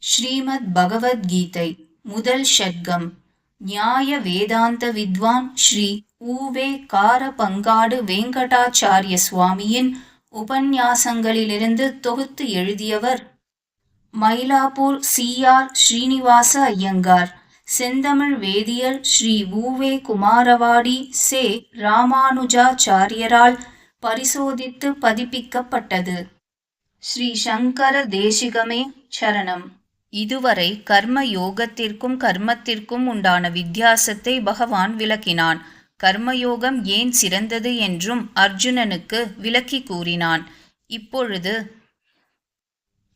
ஸ்ரீமத் பகவத்கீதை முதல் ஷட்கம். நியாய வேதாந்த வித்வான் ஸ்ரீ ஊவே காரபங்காடு வெங்கடாச்சாரிய சுவாமியின் உபன்யாசங்களிலிருந்து தொகுத்து எழுதியவர் மயிலாப்பூர் சிஆர் ஸ்ரீனிவாச ஐயங்கார். செந்தமிழ் வேதியல் ஸ்ரீ ஊவே குமாரவாடி சே. ராமானுஜாச்சாரியரால் பரிசோதித்து பதிப்பிக்கப்பட்டது. ஸ்ரீ சங்கர தேசிகமே சரணம். இதுவரை கர்ம யோகத்திற்கும் கர்மத்திற்கும் உண்டான வித்தியாசத்தை பகவான் விளக்கினான். கர்மயோகம் ஏன் சிறந்தது என்றும் அர்ஜுனனுக்கு விளக்கி கூறினான். இப்பொழுது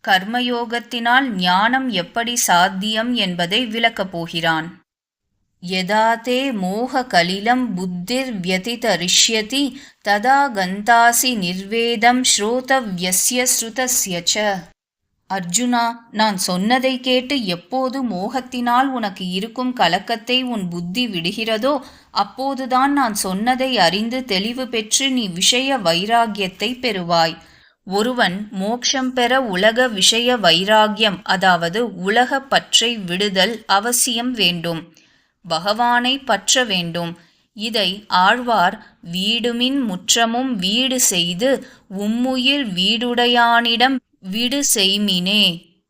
கர்மயோகத்தினால் ஞானம் எப்படி சாத்தியம் என்பதை விளக்கப் போகிறான். யதா தே மோக கலிலம் புத்திர் வியதிதரிஷ்யதி ததா கந்தாசி நிர்வேதம் ஸ்ரோதவியஸ்ய ஸ்ருதஸ்ய ச. அர்ஜுனா நான் சொன்னதை கேட்டு எப்போது மோகத்தினால் உனக்கு இருக்கும் கலக்கத்தை உன் புத்தி விடுகிறதோ அப்போதுதான் நான் சொன்னதை அறிந்து தெளிவு பெற்று நீ விஷய வைராகியத்தை பெறுவாய். ஒருவன் மோக்ஷம் பெற உலக விஷய வைராகியம் அதாவது உலக பற்றை விடுதல் அவசியம் வேண்டும். பகவானை பற்ற வேண்டும். இதை ஆழ்வார் வீடுமின் முற்றமும் வீடு செய்து உம்முயில் வீடுடையானிடம் விடு செய்மினே.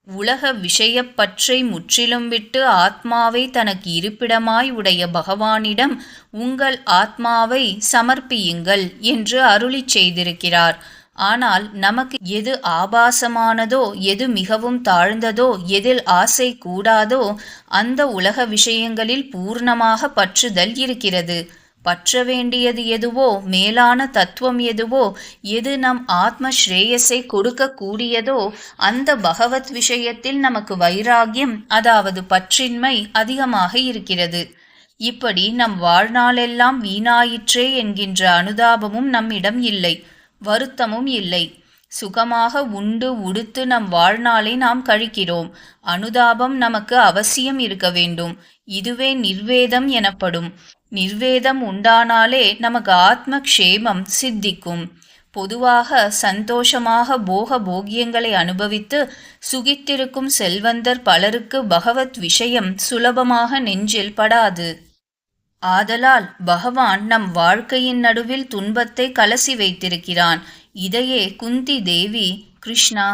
உலக விஷயப்பற்றை முற்றிலும் விட்டு ஆத்மாவை தனக்கு இருப்பிடமாய் உடைய பகவானிடம் உங்கள் ஆத்மாவை சமர்ப்பியுங்கள் என்று அருளிச் செய்திருக்கிறார். ஆனால் நமக்கு எது ஆபாசமானதோ எது மிகவும் தாழ்ந்ததோ எதில் ஆசை கூடாதோ அந்த உலக விஷயங்களில் பூர்ணமாக பற்றுதல் இருக்கிறது. பற்ற வேண்டியது எதுவோ மேலான தத்துவம் எதுவோ எது நம் ஆத்ம ஸ்ரேயஸை கொடுக்கக்கூடியதோ அந்த பகவத் விஷயத்தில் நமக்கு வைராகியம் அதாவது பற்றின்மை அதிகமாக இருக்கிறது. இப்படி நம் வாழ்நாளெல்லாம் வீணாயிற்றே என்கின்ற அனுதாபமும் நம்மிடம் இல்லை வருத்தமும் இல்லை. சுகமாக உண்டு உடுத்து நம் வாழ்நாளை நாம் கழிக்கிறோம். அனுதாபம் நமக்கு அவசியம் இருக்க வேண்டும். இதுவே நிர்வேதம் எனப்படும். நிர்வேதம் உண்டானாலே நமக்கு ஆத்ம க்ஷேமம் சித்திக்கும். பொதுவாக சந்தோஷமாக போக போகியங்களை அனுபவித்து சுகித்திருக்கும் செல்வந்தர் பலருக்கு பகவத் விஷயம் சுலபமாக நெஞ்சில் படாது. ஆதலால் பகவான் நம் வாழ்க்கையின் நடுவில் துன்பத்தை கலசி வைத்திருக்கிறான். இதையே குந்தி தேவி கிருஷ்ணா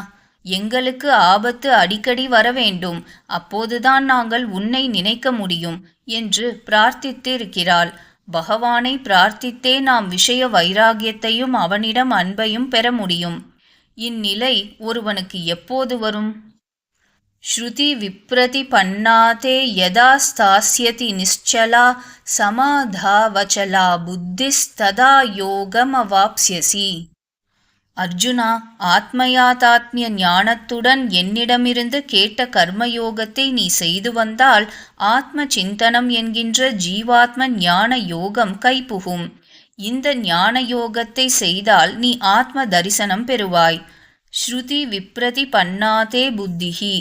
எங்களுக்கு ஆபத்து அடிக்கடி வர வேண்டும் அப்போதுதான் நாங்கள் உன்னை நினைக்க முடியும் என்று பிரார்த்தித்திருக்கிறாள். பகவானை பிரார்த்தித்தே நாம் விஷய வைராகியத்தையும் அவனிடம் அன்பையும் பெற முடியும். இந்நிலை ஒருவனுக்கு எப்போது வரும்? ஸ்ருதி விப்ரதி பன்னாதே யதா ஸ்தாசியதி நிஷலா சமாதாவச்சலா புத்திஸ்ததா யோகமவாப்ஸ்யசி. அர்ஜுனா ஆத்மயாதாத்மிய ஞானத்துடன் என்னிடமிருந்து கேட்ட கர்மயோகத்தை நீ செய்து வந்தால் ஆத்ம சிந்தனம் என்கின்ற ஜீவாத்ம ஞான யோகம் கைப்புகும் இந்த ஞான யோகத்தை செய்தால் நீ ஆத்ம தரிசனம் பெறுவாய். ஸ்ருதி விப்ரதி பன்னாதே புத்திஹி.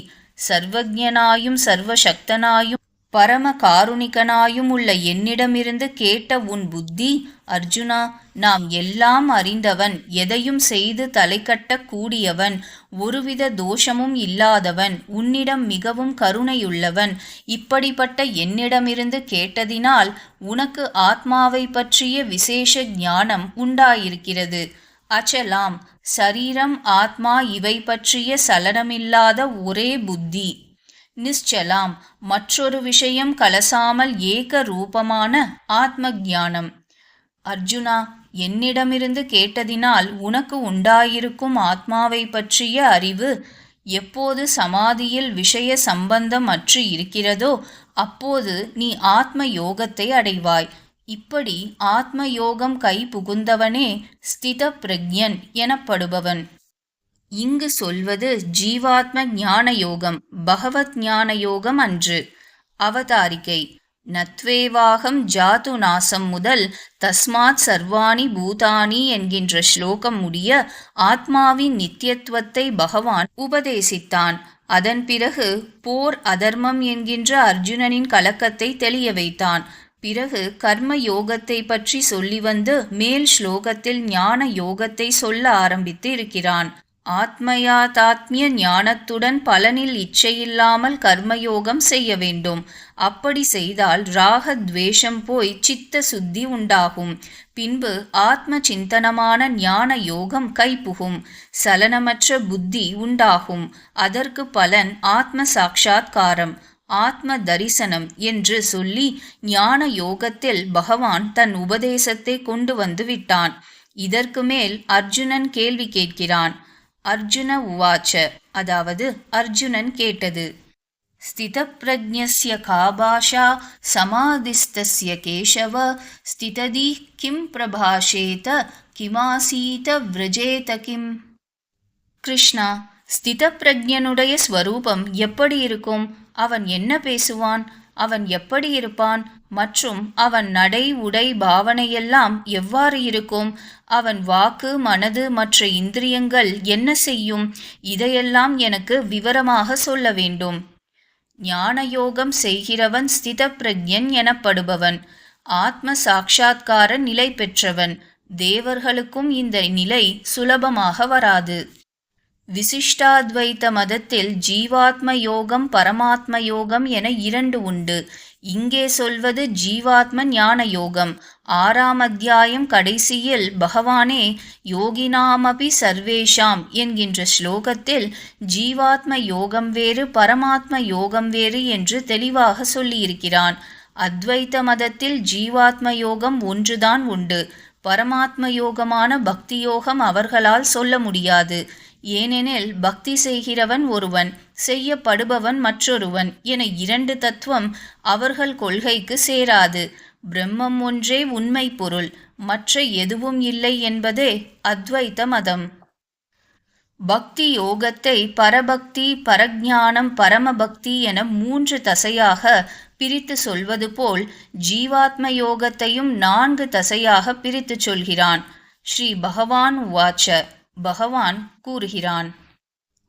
சர்வஜனாயும் சர்வசக்தனாயும் பரம காருணிகனாயும் உள்ள என்னிடமிருந்து கேட்ட உன் புத்தி அர்ஜுனா நாம் எல்லாம் அறிந்தவன் எதையும் செய்து தலை கூடியவன் ஒருவித தோஷமும் இல்லாதவன் உன்னிடம் மிகவும் கருணையுள்ளவன். இப்படிப்பட்ட என்னிடமிருந்து கேட்டதினால் உனக்கு ஆத்மாவை பற்றிய விசேஷ ஞானம் உண்டாயிருக்கிறது. அச்சலாம் சரீரம் ஆத்மா இவை பற்றிய சலனமில்லாத ஒரே புத்தி. நிశ్చலாம் மற்றொரு விஷயம் கலசாமல் ஏக ரூபமான ஆத்ம ஞானம் அர்ஜுனா என்னிடமிருந்து கேட்டதினால் உனக்கு உண்டாயிருக்கும் ஆத்மாவை பற்றிய அறிவு எப்போது சமாதியில் விஷய சம்பந்தம் அற்று இருக்கிறதோ அப்போது நீ ஆத்ம யோகத்தை அடைவாய். இப்படி ஆத்ம யோகம் கை புகுந்தவனே ஸ்தித பிரக்யன் எனப்படுபவன். இங்கு சொல்வது ஜீவாத்ம ஞான யோகம் பகவத் ஞான யோகம் அன்று. அவதாரிகை நத்வேவாகம் ஜாது நாசம் முதல் தஸ்மாத் சர்வாணி பூதானி என்கின்ற ஸ்லோகம் முடிய ஆத்மாவின் நித்தியத்துவத்தை பகவான் உபதேசித்தான். அதன் பிறகு போர் அதர்மம் என்கின்ற அர்ஜுனனின் கலக்கத்தை தெளிய வைத்தான். பிறகு கர்ம யோகத்தை பற்றி சொல்லி வந்து மேல் ஸ்லோகத்தில் ஞான யோகத்தை சொல்ல ஆரம்பித்து இருக்கிறான். ஆத்மயாதாத்மிய ஞானத்துடன் பலனில் இச்சையில்லாமல் கர்மயோகம் செய்ய வேண்டும். அப்படி செய்தால் ராக துவேஷம் போய் சித்த சுத்தி உண்டாகும். பின்பு ஆத்ம சிந்தனமான ஞான யோகம் கைப்புகும் சலனமற்ற புத்தி உண்டாகும். அதற்கு பலன் ஆத்ம சாட்சா்காரம் ஆத்ம தரிசனம் என்று சொல்லி ஞான யோகத்தில் பகவான் தன் உபதேசத்தை கொண்டு வந்து விட்டான். இதற்கு மேல் அர்ஜுனன் கேள்வி கேட்கிறான். அர்ஜுன உவாச்ச அதாவது அர்ஜுனன் கேட்டது. ஸ்திதப்பிரஜ்ஞஸ்ய காபாஷா சமாதிஸ்தஸ்ய கேசவ ஸ்திததி கிம் பிரபாஷேத கிமாசீத விரஜேத கிம். கிருஷ்ணா ஸ்திதப்பிரஜனுடைய ஸ்வரூபம் எப்படி இருக்கும்? அவன் என்ன பேசுவான்? அவன் எப்படி இருப்பான்? மற்றும் அவன் நடை உடை பாவனையெல்லாம் எவ்வாறு இருக்கும்? அவன் வாக்கு மனது மற்ற இந்திரியங்கள் என்ன செய்யும்? இதையெல்லாம் எனக்கு விவரமாக சொல்ல வேண்டும். ஞானயோகம் செய்கிறவன் ஸ்தித பிரஜன் எனப்படுபவன். ஆத்ம சாட்சா்கார நிலை பெற்றவன். தேவர்களுக்கும் இந்த நிலை சுலபமாக வராது. விசிஷ்டாத்வைத்த மதத்தில் ஜீவாத்ம யோகம் பரமாத்ம யோகம் என இரண்டு உண்டு. இங்கே சொல்வது ஜீவாத்ம ஞான யோகம் ஆறாம் அத்தியாயம் கடைசியில் பகவானே யோகினாமபி சர்வேஷாம் என்கின்ற ஸ்லோகத்தில் ஜீவாத்ம யோகம் வேறு பரமாத்ம யோகம் வேறு என்று தெளிவாக சொல்லியிருக்கிறான். அத்வைத்த மதத்தில் ஜீவாத்ம யோகம் ஒன்றுதான் உண்டு. பரமாத்ம யோகமான பக்தி யோகம் அவர்களால் சொல்ல முடியாது. ஏனெனில் பக்தி செய்கிறவன் ஒருவன் செய்யப்படுபவன் மற்றொருவன் என இரண்டு தத்துவம் அவர்கள் கொள்கைக்கு சேராது. பிரம்மம் ஒன்றே உண்மை பொருள் மற்ற எதுவும் இல்லை என்பதே அத்வைத்த மதம். பக்தி யோகத்தை பரபக்தி பரஜானம் பரமபக்தி என மூன்று தசையாக பிரித்து சொல்வது போல் ஜீவாத்ம யோகத்தையும் நான்கு தசையாக பிரித்து சொல்கிறான். ஸ்ரீ பகவான் வாச்ச பகவான் கூறுகிறான்.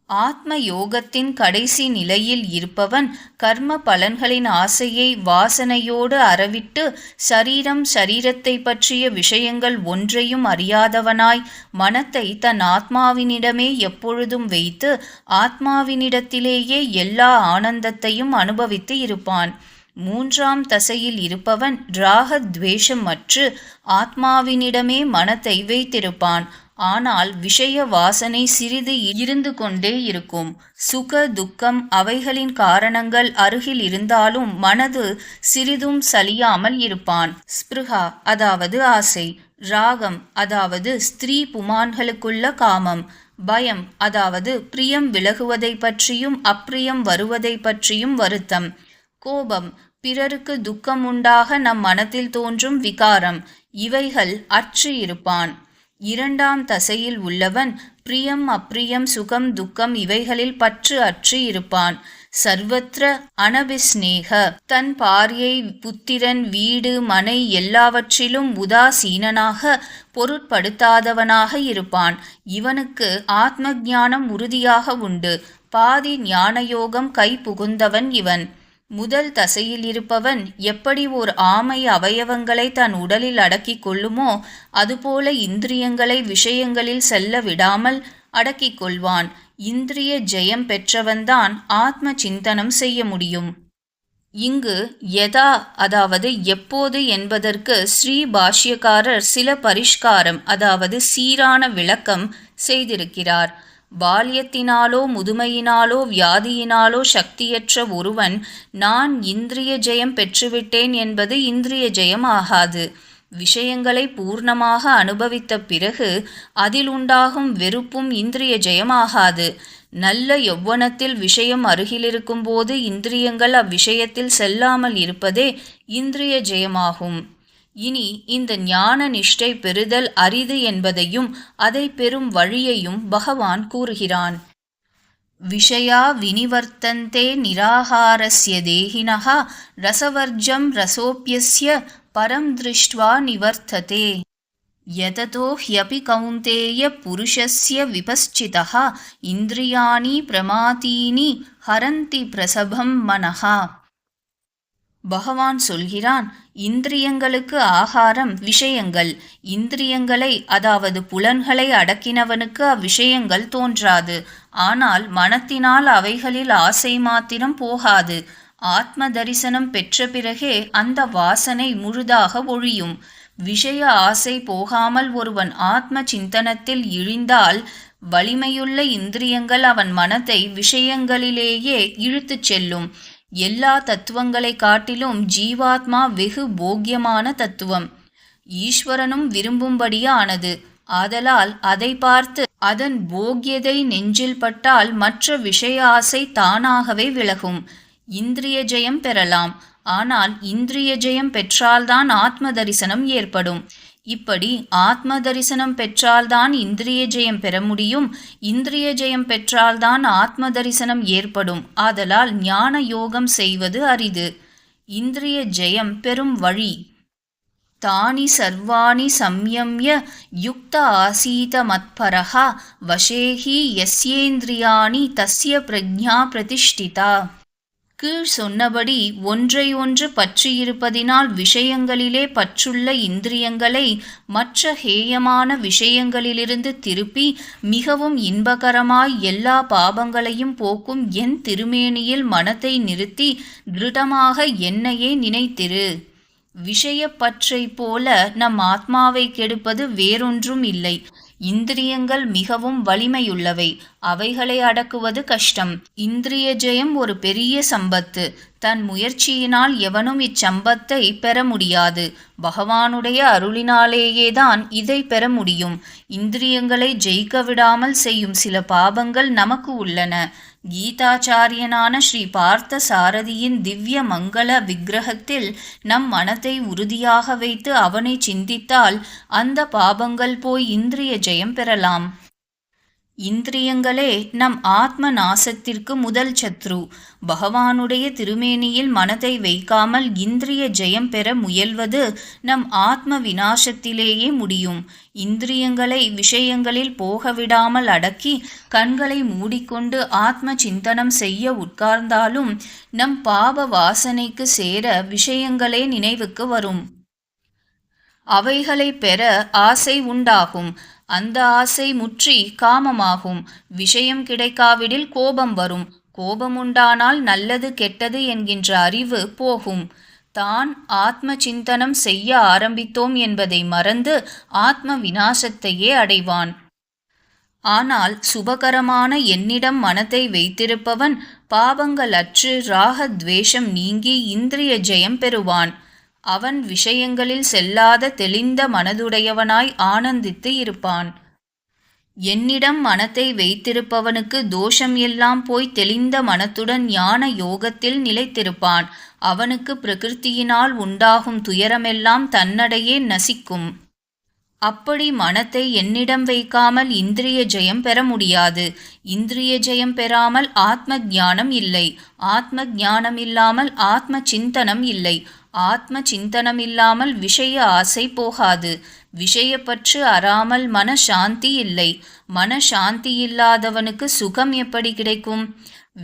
ஆத்ம யோகத்தின் கடைசி நிலையில் இருப்பவன் கர்ம பலன்களின் ஆசையை வாசனையோடு அறவிட்டு சரீரம் சரீரத்தை பற்றிய விஷயங்கள் ஒன்றையும் அறியாதவனாய் மனத்தை தன் ஆத்மாவினிடமே எப்பொழுதும் வைத்து ஆத்மாவினிடத்திலேயே எல்லா ஆனந்தத்தையும் அனுபவித்து இருப்பான். மூன்றாம் தசையில் இருப்பவன் ராக துவேஷமற்று ஆத்மாவினிடமே மனத்தை வைத்திருப்பான். ஆனால் விஷய வாசனை சிறிது இருந்து கொண்டே இருக்கும். சுக துக்கம் அவைகளின் காரணங்கள் அருகில் இருந்தாலும் மனது சிறிதும் சலியாமல் இருப்பான். ஸ்பிருகா அதாவது ஆசை. ராகம் அதாவது ஸ்திரீ புமான்களுக்குள்ள காமம். பயம் அதாவது பிரியம் விலகுவதை பற்றியும் அப்பிரியம் வருவதை பற்றியும் வருத்தம். கோபம் பிறருக்கு துக்கம் உண்டாக நம் மனத்தில் தோன்றும் விகாரம். இவைகள் அற்று இருப்பான். இரண்டாம் தசையில் உள்ளவன் பிரியம் அப்பிரியம் சுகம் துக்கம் இவைகளில் பற்று அற்று இருப்பான். சர்வத்திர அனபிஸ்னேக தன் பாரியை புத்திரன் வீடு மனை எல்லாவற்றிலும் உதாசீனனாக பொருட்படுத்தாதவனாக இருப்பான். இவனுக்கு ஆத்ம ஞானம் உறுதியாக உண்டு. பாதி ஞானயோகம் கை புகுந்தவன் இவன். முதல் தசையில் இருப்பவன் எப்படி ஓர் ஆமை அவயவங்களை தன் உடலில் அடக்கிக் கொள்ளுமோ அதுபோல இந்திரியங்களை விஷயங்களில் செல்ல விடாமல் அடக்கிக் கொள்வான். இந்திரிய ஜெயம் பெற்றவன்தான் ஆத்ம சிந்தனம் செய்ய முடியும். இங்கு எதா அதாவது எப்போது என்பதற்கு ஸ்ரீ பாஷ்யக்காரர் சில பரிஷ்காரம் அதாவது சீரான விளக்கம் செய்திருக்கிறார். பால்யத்தினாலோ முதுமையினாலோ வியாதியினாலோ சக்தியற்ற ஒருவன் நான் இந்திரிய ஜெயம் பெற்றுவிட்டேன் என்பது இந்திரிய ஜெயம் ஆகாது. விஷயங்களை பூர்ணமாக அனுபவித்த பிறகு அதில் உண்டாகும் வெறுப்பும் இந்திரிய ஜெயமாகாது நல்ல யௌவனத்தில் விஷயம் அருகிலிருக்கும்போது இந்திரியங்கள் அவ்விஷயத்தில் செல்லாமல் இருப்பதே இந்திரிய ஜெயமாகும். இனி இந்த ஞான நிஷ்டை பெறுதல் அரிது என்பதையும் அதை பெறும் வழியையும் பகவான் கூறுகிறான் விஷயா வினிவர்த்தந்தே நிராகாரஸ்ய தேகினः ரசவர்ஜம் ரசோப்பியஸ்ய பரம் திருஷ்டுவா நிவர்த்ததே यततो ह्यपि कौन्तेय पुरुषस्य विपश्चितः इन्द्रियाणि प्रमातीनि हरन्ति प्रसभं मनः பகவான் சொல்கிறான் இந்திரியங்களுக்கு ஆகாரம் விஷயங்கள். இந்திரியங்களை அதாவது புலன்களை அடக்கினவனுக்கு அவ்விஷயங்கள் தோன்றாது. ஆனால் மனத்தினால் அவைகளில் ஆசை மாத்திரம் போகாது. ஆத்ம தரிசனம் பெற்ற பிறகே அந்த வாசனை முழுதாக ஒழியும். விஷய ஆசை போகாமல் ஒருவன் ஆத்ம சிந்தனத்தில் இழிந்தால் வலிமையுள்ள இந்திரியங்கள் அவன் மனத்தை விஷயங்களிலேயே இழுத்துச் செல்லும். எல்லா தத்துவங்களை காட்டிலும் ஜீவாத்மா வெகு போக்கியமான தத்துவம். ஈஸ்வரனும் விரும்பும்படியானது. ஆதலால் அதை பார்த்து அதன் போக்கியதை நெஞ்சில் பட்டால் மற்ற விஷய ஆசை தானாகவே விலகும். இந்திரிய ஜெயம் பெறலாம். ஆனால் இந்திரிய ஜெயம் பெற்றால்தான் ஆத்ம தரிசனம் ஏற்படும். இப்படி ஆத்ம தரிசனம் பெற்றால்தான் இந்திரிய ஜெயம் பெற முடியும். இந்திரிய ஜெயம் பெற்றால்தான் ஆத்ம தரிசனம் ஏற்படும். ஆதலால் ஞான யோகம் செய்வது அரிது. இந்திரிய ஜெயம் பெறும் வழி. தானி சர்வாணி சம்யம்ய யுக்த ஆசீத மத்பரஹா வசேஹி யஸ்யேந்திரியாணி தஸ்ய பிரஜா பிரதிஷ்டிதா. கீழ் சொன்னபடி ஒன்றை ஒன்று பற்றியிருப்பதினால் விஷயங்களிலே பற்றுள்ள இந்திரியங்களை மற்ற ஹேயமான விஷயங்களிலிருந்து திருப்பி மிகவும் இன்பகரமாய் எல்லா பாபங்களையும் போக்கும் என் திருமேனியில் மனத்தை நிறுத்தி திருடமாக என்னையே நினைத்திரு. விஷயப்பற்றை போல நம் ஆத்மாவை கெடுப்பது வேறொன்றும் இல்லை. இந்திரியங்கள் மிகவும் வலிமையுள்ளவை. அவைகளை அடக்குவது கஷ்டம். இந்திரிய ஜெயம் ஒரு பெரிய சம்பத்து. தன் முயற்சியினால் எவனும் இச்சம்பத்தை பெற முடியாது. பகவானுடைய அருளினாலேயேதான் இதை பெற முடியும். இந்திரியங்களை ஜெயிக்க விடாமல் செய்யும் சில பாபங்கள் நமக்கு உள்ளன. கீதாச்சாரியனான ஸ்ரீ பார்த்த சாரதியின் திவ்ய மங்கள விக்கிரகத்தில் நம் மனத்தை உறுதியாக வைத்து அவனை சிந்தித்தால் அந்த பாபங்கள் போய் இந்திரிய ஜெயம் பெறலாம். இந்திரியங்களே நம் ஆத்ம நாசத்திற்கு முதல் சத்ரு. பகவானுடைய திருமேனியில் மனதை வைக்காமல் இந்திரிய ஜெயம் பெற முயல்வது நம் ஆத்ம விநாசத்திலேயே முடியும். இந்திரியங்களை விஷயங்களில் போகவிடாமல் அடக்கி கண்களை மூடிக்கொண்டு ஆத்ம சிந்தனம் செய்ய உட்கார்ந்தாலும் நம் பாப வாசனைக்கு சேர விஷயங்களே நினைவுக்கு வரும். அவைகளை பெற ஆசை உண்டாகும். அந்த ஆசை முற்றி காமமாகும். விஷயம் கிடைக்காவிடில் கோபம் வரும். கோபம் உண்டானால் நல்லது கெட்டது என்கின்ற அறிவு போகும். தான் ஆத்ம சிந்தனம் செய்ய ஆரம்பித்தோம் என்பதை மறந்து ஆத்ம விநாசத்தையே அடைவான். ஆனால் சுபகரமான என்னிடம் மனத்தை வைத்திருப்பவன் பாவங்கள் அற்று ராகத்வேஷம் நீங்கி இந்திரிய ஜெயம் பெறுவான். அவன் விஷயங்களில் செல்லாத தெளிந்த மனதுடையவனாய் ஆனந்தித்து இருப்பான். என்னிடம் மனத்தை வைத்திருப்பவனுக்கு தோஷம் எல்லாம் போய் தெளிந்த மனத்துடன் ஞான யோகத்தில் நிலைத்திருப்பான். அவனுக்கு பிரகிருத்தியினால் உண்டாகும் துயரமெல்லாம் தன்னடையே நசிக்கும். அப்படி மனத்தை என்னிடம் வைக்காமல் இந்திரிய ஜெயம் பெற முடியாது. இந்திரிய ஜெயம் பெறாமல் ஆத்ம ஞானம் இல்லை. ஆத்ம ஞானம் இல்லாமல் ஆத்ம சிந்தனம் இல்லை. ஆத்ம சிந்தனம் இல்லாமல் விஷய ஆசை போகாது. விஷயப்பற்று அறாமல் மன சாந்தி இல்லை. மன சாந்தி இல்லாதவனுக்கு சுகம் எப்படி கிடைக்கும்?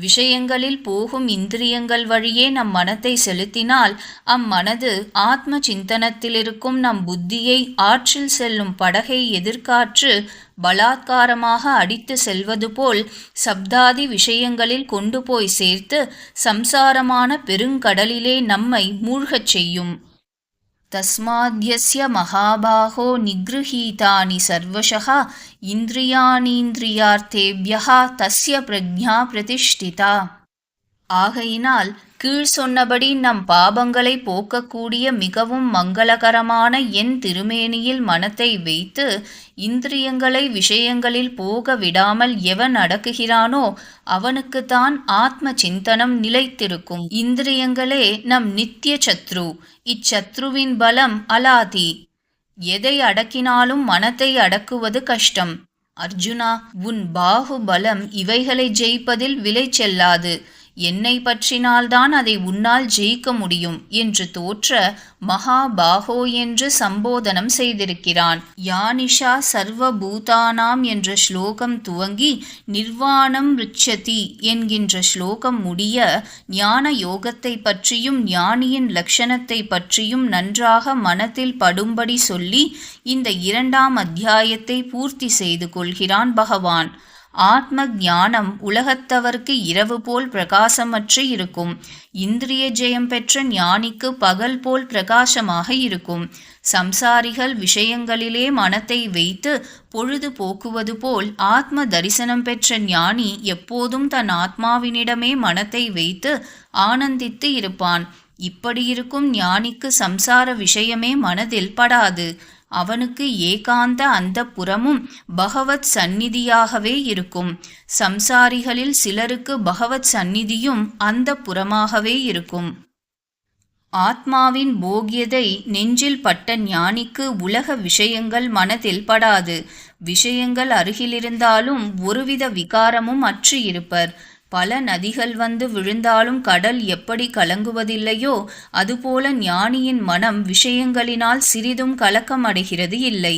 விஷயங்களில் போகும் இந்திரியங்கள் வழியே நம் மனத்தை செலுத்தினால் அம்மனது ஆத்ம சிந்தனத்தில் இருக்கும் நம் புத்தியை ஆற்றில் செல்லும் படகை எதிர்காற்று பலாத்காரமாக அடித்து செல்வது போல் சப்தாதி விஷயங்களில் கொண்டு போய் சேர்த்து சம்சாரமான பெருங்கடலிலே நம்மை மூழ்கச் செய்யும். तस्माद्यस्य महाबाहो निगृहीतानि सर्वशः इन्द्रियाणीन्द्रियार्थेभ्यः तस्य प्रज्ञा प्रतिष्ठिता ஆகையினால் கீழ் சொன்னபடி நம் பாபங்களை போக்கக்கூடிய மிகவும் மங்களகரமான என் திருமேனியில் மனத்தை வைத்து இந்திரியங்களை விஷயங்களில் போக விடாமல் எவன் அடக்குகிறானோ அவனுக்குத்தான் ஆத்ம சிந்தனம் நிலைத்திருக்கும். இந்திரியங்களே நம் நித்திய சத்ரு. இச்சத்ருவின் பலம் அலாதி. எதை அடக்கினாலும் மனத்தை அடக்குவது கஷ்டம். அர்ஜுனா உன் பாகுபலம் இவைகளை ஜெயிப்பதில் விலை செல்லாது. என்னை பற்றினால்தான் அதை உன்னால் ஜெயிக்க முடியும் என்று தோற்ற மகாபாகோ என்று சம்போதனம் செய்திருக்கிறான். யானிஷா சர்வ பூதானாம் என்ற ஸ்லோகம் துவங்கி நிர்வாணம் ரிச்சதி என்கின்ற ஸ்லோகம் முடிய ஞான யோகத்தை பற்றியும் ஞானியின் லட்சணத்தை பற்றியும் நன்றாக மனத்தில் படும்படி சொல்லி இந்த இரண்டாம் அத்தியாயத்தை பூர்த்தி செய்து கொள்கிறான் பகவான். ஆத்ம ஞானம் உலகத்தவர்க்கு இரவு போல் பிரகாசமற்று இருக்கும். இந்திரிய ஜெயம் பெற்ற ஞானிக்கு பகல் போல் பிரகாசமாக இருக்கும். சம்சாரிகள் விஷயங்களிலே மனத்தை வைத்து பொழுது போக்குவது போல் ஆத்ம தரிசனம் பெற்ற ஞானி எப்போதும் தன் ஆத்மாவினிடமே மனத்தை வைத்து ஆனந்தித்து இருப்பான். இப்படியிருக்கும் ஞானிக்கு சம்சார விஷயமே மனதில் படாது. அவனுக்கு ஏகாந்த அந்த புறமும் பகவத் சந்நிதியாகவே இருக்கும். சம்சாரிகளில் சிலருக்கு பகவத் சந்நிதியும் அந்த புறமாகவே இருக்கும். ஆத்மாவின் போகியதை நெஞ்சில் பட்ட ஞானிக்கு உலக விஷயங்கள் மனதில் படாது. விஷயங்கள் அருகிலிருந்தாலும் ஒருவித விகாரமும் அற்று இருப்பர். பல நதிகள் வந்து விழுந்தாலும் கடல் எப்படி கலங்குவதில்லையோ அதுபோல ஞானியின் மனம் விஷயங்களினால் சிறிதும் கலக்கமடைகிறது இல்லை.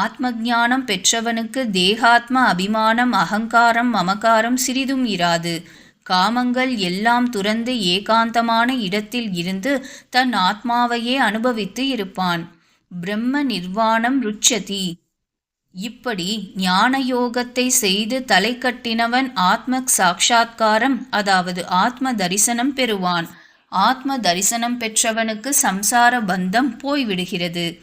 ஆத்ம ஞானம் பெற்றவனுக்கு தேகாத்ம அபிமானம் அகங்காரம் மமகாரம் சிறிதும் இராது. காமங்கள் எல்லாம் துறந்து ஏகாந்தமான இடத்தில் இருந்து தன் ஆத்மாவையே அனுபவித்து இருப்பான். பிரம்ம நிர்வாணம் ருச்சதி. இப்படி ஞான யோகத்தை செய்து தலை கட்டினவன் ஆத்ம சாட்சா்காரம் அதாவது ஆத்ம தரிசனம் பெறுவான். ஆத்ம தரிசனம் பெற்றவனுக்கு சம்சார பந்தம் போய்விடுகிறது.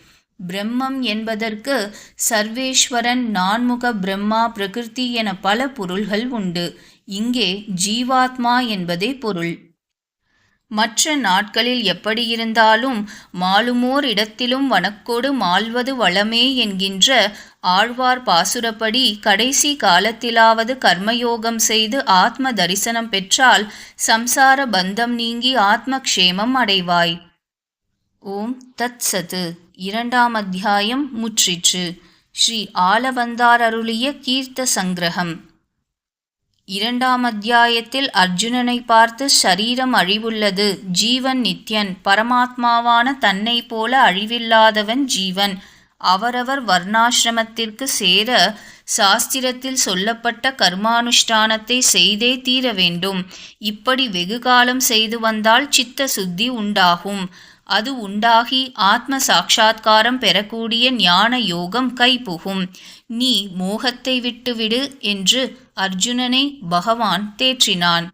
பிரம்மம் என்பதற்கு சர்வேஸ்வரன் நான்முக பிரம்மா பிரகிருதி என பல பொருள்கள் உண்டு. இங்கே ஜீவாத்மா என்பதே பொருள். மற்ற நாட்களில் எப்படியிருந்தாலும் மாலுமோர் இடத்திலும் வனக்கோடு மாழ்வது வளமே என்கின்ற ஆழ்வார் பாசுரப்படி கடைசி காலத்திலாவது கர்மயோகம் செய்து ஆத்ம தரிசனம் பெற்றால் சம்சார பந்தம் நீங்கி ஆத்ம க்ஷேமம் அடைவாய். ஓம் தத் சத்து இரண்டாம் அத்தியாயம் முற்றிற்று. ஸ்ரீ ஆலவந்தார் அருளிய கீர்த்த சங்கிரகம். இரண்டாம் அத்தியாயத்தில் அர்ஜுனனை பார்த்து ஷரீரம் அழிவுள்ளது ஜீவன் நித்யன். பரமாத்மாவான தன்னை போல அழிவில்லாதவன் ஜீவன். அவரவர் வர்ணாசிரமத்திற்கு சேர சாஸ்திரத்தில் சொல்லப்பட்ட கர்மானுஷ்டானத்தை செய்தே தீர வேண்டும். இப்படி வெகுகாலம் செய்து வந்தால் சித்த சுத்தி உண்டாகும். அது உண்டாகி ஆத்ம சாட்சா்காரம் பெறக்கூடிய ஞான யோகம் கைபுகும். நீ மோகத்தை விட்டுவிடு என்று அர்ஜுனனை பகவான் தேற்றினான்.